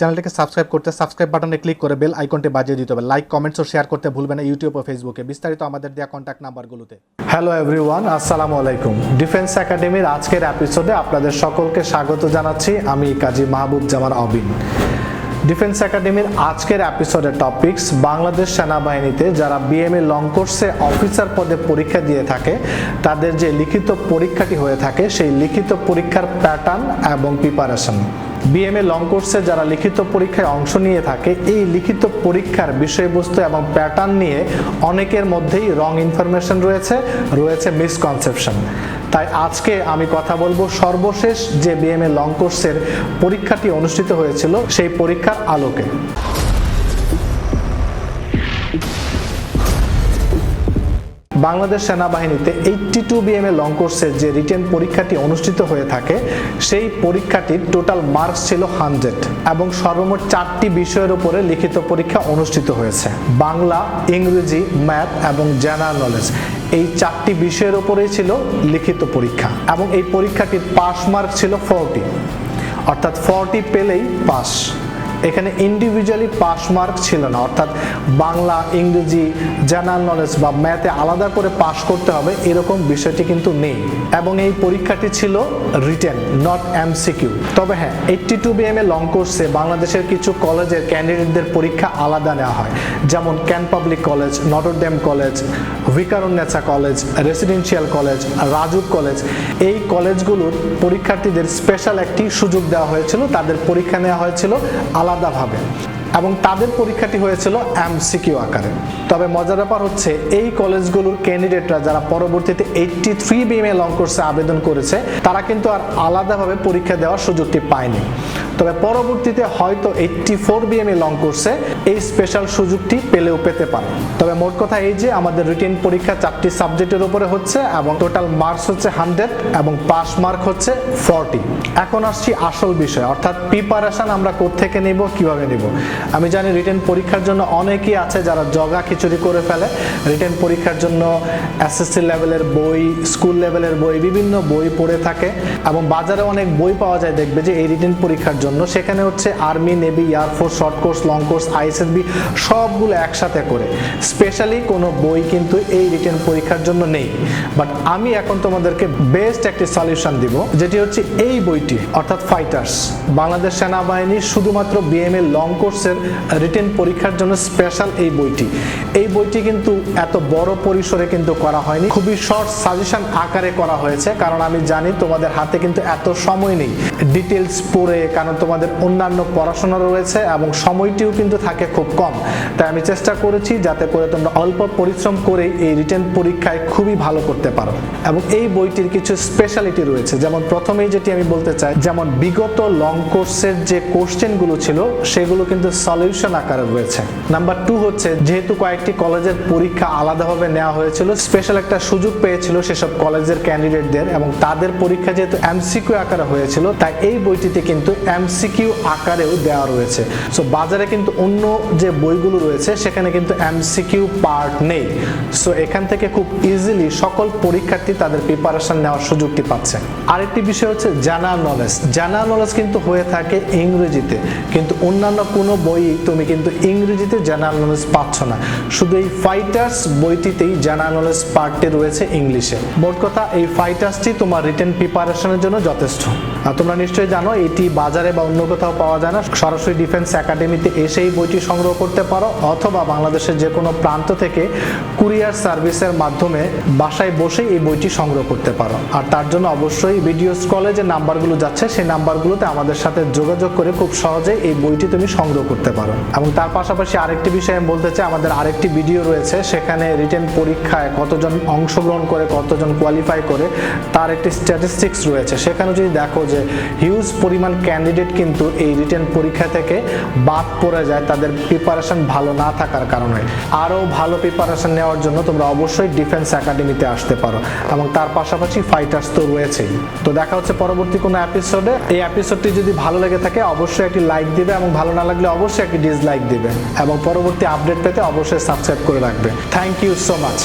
চ্যানেলটিকে সাবস্ক্রাইব করতে সাবস্ক্রাইব বাটনে ক্লিক করে বেল আইকনটি বাজিয়ে দিতে হবে। লাইক কমেন্টস ও শেয়ার করতে ভুলবেন না ইউটিউব ও ফেসবুকে বিস্তারিত আমাদের দেওয়া কন্ট্যাক্ট নাম্বারগুলোতে। হ্যালো এভরিওয়ান আসসালামু আলাইকুম। ডিফেন্স একাডেমির আজকের এপিসোডে আপনাদের সকলকে স্বাগত জানাচ্ছি। আমি কাজী মাহবুব জামান অবিন। ডিফেন্স একাডেমির আজকের এপিসোডের টপিকস বাংলাদেশ সেনাবাহিনীতে যারা বিএমএ লং কোর্সে অফিসার পদে পরীক্ষা দিয়ে থাকে, তাদের যে লিখিত পরীক্ষাটি হয়ে থাকে, সেই লিখিত পরীক্ষার প্যাটার্ন এবং প্রিপারেশন বিএমএ লং কোর্সে যারা লিখিত পরীক্ষায় অংশ নিয়ে থাকে, এই লিখিত পরীক্ষার বিষয়বস্তু এবং প্যাটার্ন নিয়ে অনেকের মধ্যেই রং ইনফরমেশন রয়েছে রয়েছে মিসকনসেপশন তাই আজকে আমি কথা বলব সর্বশেষ যে বিএমএ লং কোর্সের পরীক্ষাটি অনুষ্ঠিত হয়েছিল, সেই পরীক্ষার আলোকে। বাংলাদেশ সেনাবাহিনীতে এইটটি টু বিএমএ লং কোর্সের যে রিটেন পরীক্ষাটি অনুষ্ঠিত হয়ে থাকে, সেই পরীক্ষাটির টোটাল মার্কস ছিল হান্ড্রেড এবং সর্বমোট চারটি বিষয়ের উপরে লিখিত পরীক্ষা অনুষ্ঠিত হয়েছে। বাংলা, ইংরেজি ম্যাথ এবং জেনারেল নলেজ এই চারটি বিষয়ের উপরেই ছিল লিখিত পরীক্ষা এবং এই পরীক্ষাটির পাস মার্ক ছিল ফোরটি অর্থাৎ ফোরটি পেলেই পাস এখানে ইন্ডিভিজুয়ালি পাস মার্ক ছিল না, অর্থাৎ বাংলা, ইংরেজি জেনারেল নলেজ বা ম্যাথে আলাদা করে পাস করতে হবে, এরকম বিষয়টি কিন্তু নেই। এবং এই পরীক্ষাটি ছিল রিটেন নট এমসিকিউ তবে হ্যাঁ eighty two B M A long কোর্সে বাংলাদেশের কিছু কলেজের ক্যান্ডিডেটদের পরীক্ষা আলাদা নেওয়া হয়। যেমন Cantt public college Notre Dame college Viqarunnisa college residential college Rajuk college এই কলেজগুলোর পরীক্ষার্থীদের স্পেশাল একটি সুযোগ দেওয়া হয়েছিল, তাদের পরীক্ষা নেওয়া হয়েছিল আলাদাভাবে এবং তাদের পরীক্ষাটি হয়েছিল এমসিকিউ আকারে। তবে মজার ব্যাপার হচ্ছে, এই কলেজগুলোর ক্যান্ডিডেটরা যারা পরবর্তীতে এইটটি থ্রি বিএমএ লং কোর্সে আবেদন করেছে, তারা কিন্তু আর আলাদাভাবে পরীক্ষা দেওয়ার সুযোগটি পায়নি। তবে পরবর্তীতে হয়তো এইটটি ফোর বিএমএ লং কোর্সে এই স্পেশাল সুযোগটি পেলেও পেতে পারে। তবে মোট কথা এই যে, আমাদের রিটেন পরীক্ষা চারটি সাবজেক্টের উপরে হচ্ছে এবং টোটাল মার্কস হচ্ছে হান্ড্রেড এবং পাস মার্ক হচ্ছে ফর্টি এখন আসছি আসল বিষয়, অর্থাৎ প্রিপারেশন আমরা কোত্থেকে নিব, কীভাবে নিব? আমি জানি রিটেন পরীক্ষার জন্য অনেকেই আছে যারা জগা খিচুড়ি করে ফেলে। রিটেন পরীক্ষার জন্য এসএসসি লেভেলের বই, স্কুল লেভেলের বই, বিভিন্ন বই পড়ে থাকে এবং বাজারে অনেক বই পাওয়া যায় দেখবে যে এই রিটেন পরীক্ষার জন্য। সেখানে হচ্ছে army navy air force short course long course ISSB সবগুলো একসাথে করে। স্পেশালি কোনো বই কিন্তু এই রিটেন পরীক্ষার জন্য নেই। বাট আমি এখন তোমাদেরকে বেস্ট একটি সলিউশন দিব, যেটি হচ্ছে এই বইটি, অর্থাৎ ফাইটার্স বাংলাদেশ সেনাবাহিনী শুধুমাত্র বিএমএ লং কোর্সের রিটেন পরীক্ষার জন্য স্পেশাল এই বইটি। এই বইটি কিন্তু এত বড় পরিসরে কিন্তু করা হয়নি। খুবই শর্ট সাজেশন আকারে করা হয়েছে, কারণ আমি জানি তোমাদের হাতে কিন্তু এত সময় নেই। ডিটেলস পড়ে, কারণ তোমাদের অন্যান্য পড়াশোনা রয়েছে এবং সময়টিও কিন্তু থাকে খুব কম। তাই আমি চেষ্টা করেছি যাতে করে তোমরা অল্প পরিশ্রম করেই এই রিটেন পরীক্ষায় খুবই ভালো করতে পারো। এবং এই বইটির কিছু স্পেশালিটি রয়েছে। যেমন প্রথমেই যেটি আমি বলতে চাই, যেমন বিগত লং কোর্সের যে কোশ্চেনগুলো ছিল, সেগুলো কিন্তু সলিউশন আকারে রয়েছে। নাম্বার টু হচ্ছে, যেহেতু কয়েকটি কলেজের পরীক্ষা আলাদাভাবে নেওয়া হয়েছিল স্পেশাল একটা সুযোগ পেয়েছিল সেসব কলেজের ক্যান্ডিডেটদের এবং তাদের পরীক্ষা যেহেতু এমসিকিউ আকারে হয়েছিল, তাই এই বইটিতে কিন্তু এমসিকিউ আকারেও দেওয়া রয়েছে। সো বাজারে কিন্তু অন্য যে বইগুলো রয়েছে, সেখানে কিন্তু এমসিকিউ পার্ট নেই। সো এখান থেকে খুব ইজিলি সকল পরীক্ষার্থী তাদের প্রিপারেশন নেওয়ার সুযোগটি পাচ্ছে। আরেকটি বিষয় হচ্ছে জেনারেল নলেজ জেনারেল নলেজ কিন্তু হয়ে থাকে ইংরেজিতে। কিন্তু অন্যান্য কোনো বই তুমি কিন্তু ইংরেজিতে জেনারেল নলেজ পাচ্ছ না। শুধু এই ফাইটার্স বইটিতেই জেনারেল নলেজ পার্টটি রয়েছে ইংলিশে। মোট কথা, এই ফাইটার্সটি তোমার রিটেন প্রিপারেশনের জন্য যথেষ্ট। আর তোমরা নিশ্চয়ই জানো, এটি বাজারে বা অন্য কোথাও পাওয়া যায় না। সরাসরি ডিফেন্স একাডেমিতে এসে এই বইটি সংগ্রহ করতে পারো, অথবা বাংলাদেশের যে কোনো প্রান্ত থেকে কুরিয়ার সার্ভিসের মাধ্যমে বাসায় বসে এই বইটি সংগ্রহ করতে পারো। আর তার জন্য অবশ্যই ভিডিও স্কলে যে নাম্বারগুলো যাচ্ছে, সেই নাম্বারগুলোতে আমাদের সাথে যোগাযোগ করে খুব সহজে এই বইটি তুমি সংগ্রহ করতে পারো। এবং তার পাশাপাশি আরেকটি বিষয় আমি বলতে চাই, আমাদের আরেকটি ভিডিও রয়েছে, সেখানে রিটেন পরীক্ষায় কতজন অংশগ্রহণ করে, কতজন কোয়ালিফাই করে, তার একটি স্ট্যাটিস্টিক্স রয়েছে। সেখানে যদি দেখো যে হিউজ পরিমাণ ক্যান্ডিডেট কিন্তু এই রিটেন পরীক্ষা থেকে বাদ পড়ে যায়, তাদের প্রিপারেশন ভালো না থাকার কারণে। আরও ভালো প্রিপারেশন নেওয়ার জন্য তোমরা অবশ্যই ডিফেন্স একাডেমিতে আসতে পারো। এবং তার পাশাপাশি ফাইটার্স তো রয়েছেই। তো দেখা হচ্ছে পরবর্তী কোনো এপিসোডে এই এপিসোডটি যদি ভালো লেগে থাকে, অবশ্যই একটি লাইক দিবে এবং ভালো না লাগলে অবশ্যই একটি ডিসলাইক দিবেন এবং পরবর্তী আপডেট পেতে অবশ্যই সাবস্ক্রাইব করে রাখবেন থ্যাংক ইউ সো মাচ